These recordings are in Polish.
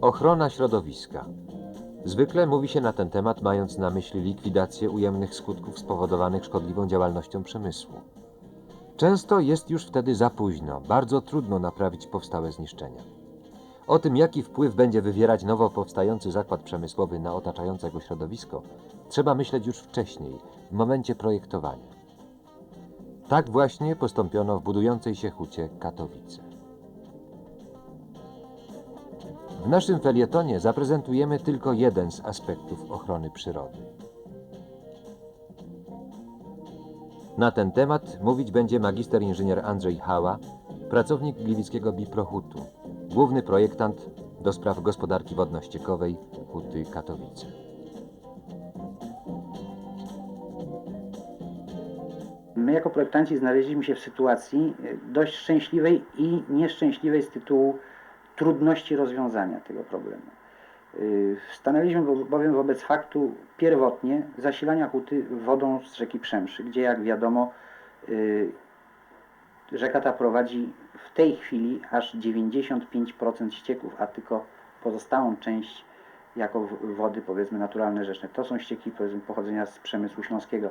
Ochrona środowiska. Zwykle mówi się na ten temat, mając na myśli likwidację ujemnych skutków spowodowanych szkodliwą działalnością przemysłu. Często jest już wtedy za późno, bardzo trudno naprawić powstałe zniszczenia. O tym, jaki wpływ będzie wywierać nowo powstający zakład przemysłowy na otaczające go środowisko, trzeba myśleć już wcześniej, w momencie projektowania. Tak właśnie postąpiono w budującej się hucie Katowice. W naszym felietonie zaprezentujemy tylko jeden z aspektów ochrony przyrody. Na ten temat mówić będzie magister inżynier Andrzej Hała, pracownik Gliwickiego Biprohutu, główny projektant do spraw gospodarki wodno-ściekowej Huty Katowice. My jako projektanci znaleźliśmy się w sytuacji e, dość szczęśliwej i nieszczęśliwej z tytułu trudności rozwiązania tego problemu. Y, Stanęliśmy bo- bowiem wobec faktu pierwotnie zasilania huty wodą z rzeki Przemszy, gdzie jak wiadomo y, rzeka ta prowadzi w tej chwili aż 95% ścieków, a tylko pozostałą część jako wody powiedzmy naturalne rzeczne. To są ścieki powiedzmy pochodzenia z przemysłu śląskiego.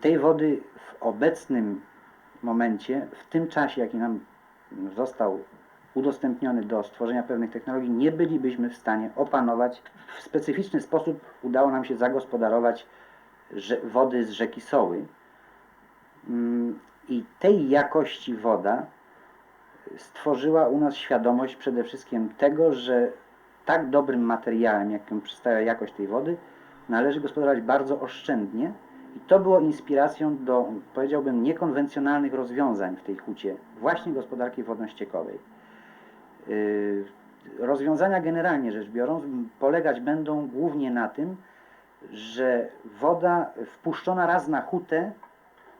Tej wody w obecnym momencie, w tym czasie, jaki nam został udostępniony do stworzenia pewnych technologii, nie bylibyśmy w stanie opanować. W specyficzny sposób udało nam się zagospodarować wody z rzeki Soły. Mm, I tej jakości woda stworzyła u nas świadomość przede wszystkim tego, że tak dobrym materiałem, jakim przedstawia jakość tej wody, należy gospodarować bardzo oszczędnie. I to było inspiracją do, powiedziałbym, niekonwencjonalnych rozwiązań w tej hucie, właśnie gospodarki wodno-ściekowej. Yy, Rozwiązania generalnie rzecz biorąc polegać będą głównie na tym, że woda wpuszczona raz na hutę,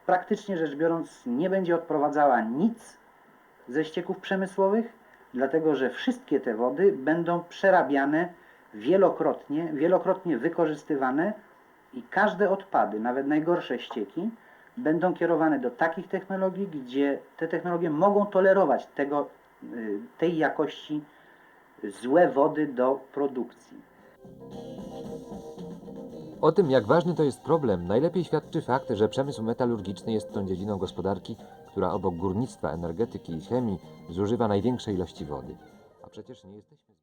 praktycznie rzecz biorąc, nie będzie odprowadzała nic ze ścieków przemysłowych, dlatego że wszystkie te wody będą przerabiane wielokrotnie, wielokrotnie wykorzystywane i każde odpady, nawet najgorsze ścieki, będą kierowane do takich technologii, gdzie te technologie mogą tolerować tego, y, tej jakości złe wody do produkcji. O tym, jak ważny to jest problem, najlepiej świadczy fakt, że przemysł metalurgiczny jest tą dziedziną gospodarki, która obok górnictwa, energetyki i chemii zużywa największe ilości wody. A przecież nie jesteśmy.